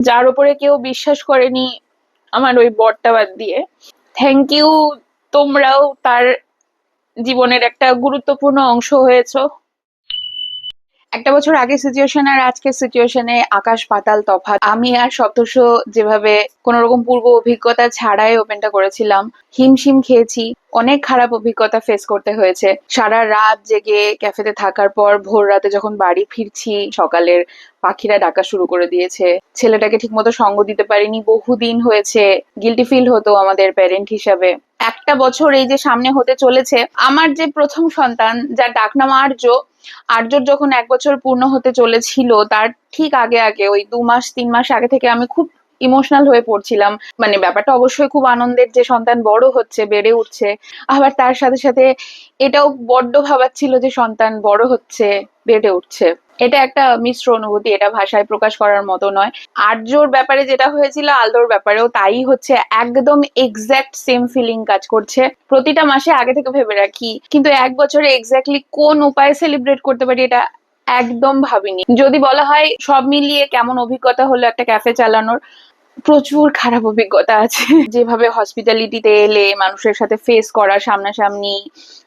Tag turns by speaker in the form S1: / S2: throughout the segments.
S1: যার উপরে কেউ বিশ্বাস করেনি আমার ওই বরটা বাদ দিয়ে। থ্যাংক ইউ তোমরাও তার জীবনের একটা গুরুত্বপূর্ণ অংশ হয়েছ। একটা বছর আগে সিচুয়েশন আর আজকের সিচুয়েশনে আকাশ পাতাল তফাৎ। আমি আর সপ্তশ যেভাবে কোন রকম পূর্ব অভিজ্ঞতা ছাড়াই ওপেনটা করেছিলাম। হিমশিম খেয়েছি, অনেক খারাপ অভিজ্ঞতা ফেস করতে হয়েছে। সারা রাত জেগে ক্যাফেতে থাকার পর ভোর রাতে যখন বাড়ি ফিরছি, সকালের পাখিরা ডাকা শুরু করে দিয়েছে। ছেলেটাকে ঠিকমতো সঙ্গ দিতে পারিনি, বহুদিন হয়েছে। গিলটি ফিল হতো আমাদের প্যারেন্ট হিসাবে। একটা বছর এই যে সামনে হতে চলেছে, আমার যে প্রথম সন্তান, যার ডাকনাম আর্য, আর্যর যখন এক বছর পূর্ণ হতে চলেছিল, তার ঠিক আগে আগে, ওই দু মাস, তিন মাস আগে থেকে আমি খুব ইমোশনাল হয়ে পড়ছিলাম। মানে ব্যাপারটা অবশ্যই খুব আনন্দের যে সন্তান বড় হচ্ছে, বেড়ে উঠছে। আবার তার সাথে সাথে এটাও বড্ড ভাবাচ্ছিল যে সন্তান বড় হচ্ছে, বেড়ে উঠছে। এটা একটা মিশ্র অনুভূতি, এটা ভাষায় প্রকাশ করার মতো নয়। আর্যর ব্যাপারে যেটা হয়েছিল, আলদোর ব্যাপারেও তাই হচ্ছে। একদম এক্স্যাক্ট সেম ফিলিং কাজ করছে। প্রতিটা মাসে আগে থেকে ভেবে রাখি। কিন্তু এক বছরে এক্স্যাক্টলি কোন উপায়ে সেলিব্রেট করতে পারি এটা একদম ভাবিনি। যদি বলা হয় সব মিলিয়ে কেমন অভিজ্ঞতা হলো একটা ক্যাফে চালানোর প্রচুর খারাপ অভিজ্ঞতা আছে। যেভাবে হসপিটালিটিতে এলে মানুষের সাথে ফেস করা, সামনাসামনি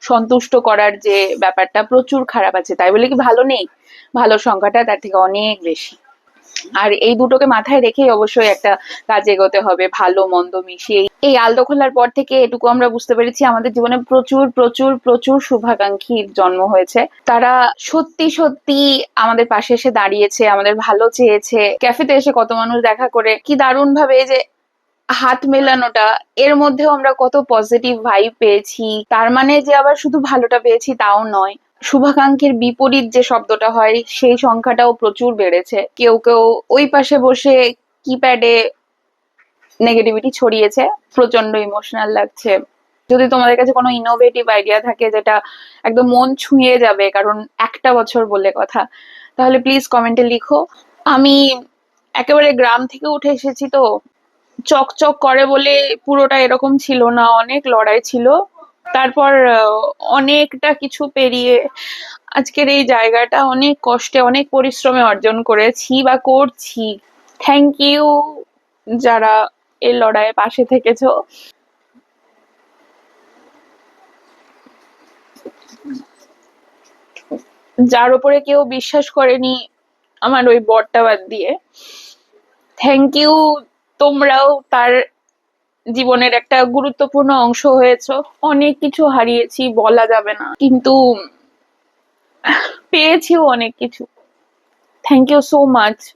S1: সন্তুষ্ট করার যে ব্যাপারটা প্রচুর খারাপ আছে। তাই বলে কি ভালো নেই? ভালো সংখ্যাটা তার থেকে অনেক বেশি। আর এই দুটোকে মাথায় রেখেই অবশ্যই একটা কাজ এগোতে হবে, ভালো, মন্দ মিশিয়ে। এই আলদো খোলার পর থেকে এটুকু আমরা বুঝতে পেরেছি, আমাদের জীবনে প্রচুর প্রচুর প্রচুর শুভাকাঙ্ক্ষীর জন্ম হয়েছে। তারা সত্যি সত্যি আমাদের পাশে এসে দাঁড়িয়েছে, আমাদের ভালো চেয়েছে। ক্যাফেতে এসে কত মানুষ দেখা করে, কি দারুণ ভাবে যে হাত মেলানোটা, এর মধ্যেও আমরা কত পজিটিভ ভাইব পেয়েছি। তার মানে যে আবার শুধু ভালোটা পেয়েছি তাও নয় শুভাকাঙ্ক্ষীর বিপরীত যে শব্দটা হয়, সেই সংখ্যাটাও প্রচুর বেড়েছে। কেউ কেউ ওই পাশে বসে কিপ্যাডে নেগেটিভিটি ছড়িয়েছে। প্রচণ্ড ইমোশনাল লাগছে। যদি তোমাদের কাছে কোনো ইনোভেটিভ আইডিয়া থাকে যেটা একদম মন ছুঁয়ে যাবে, কারণ একটা বছর বলে কথা, তাহলে প্লিজ কমেন্টে লিখো। আমি একেবারে গ্রাম থেকে উঠে এসেছি তো, চকচক করে বলে পুরোটা এরকম ছিল না, অনেক লড়াই ছিল। তারপর অনেকটা কিছু পেরিয়ে আজকের এই জায়গাটা অনেক কষ্টে, অনেক পরিশ্রমে অর্জন করেছি বা করছি। থ্যাংক ইউ যারা এই লড়াইয়ে পাশে থেকেছো। যার উপরে কেউ বিশ্বাস করেনি আমার ওই বরটা বাদ দিয়ে। থ্যাংক ইউ তোমরাও তার জীবনের একটা গুরুত্বপূর্ণ অংশ হয়েছ। অনেক কিছু হারিয়েছি, বলা যাবে না। কিন্তু পেয়েছিও অনেক কিছু। Thank you so much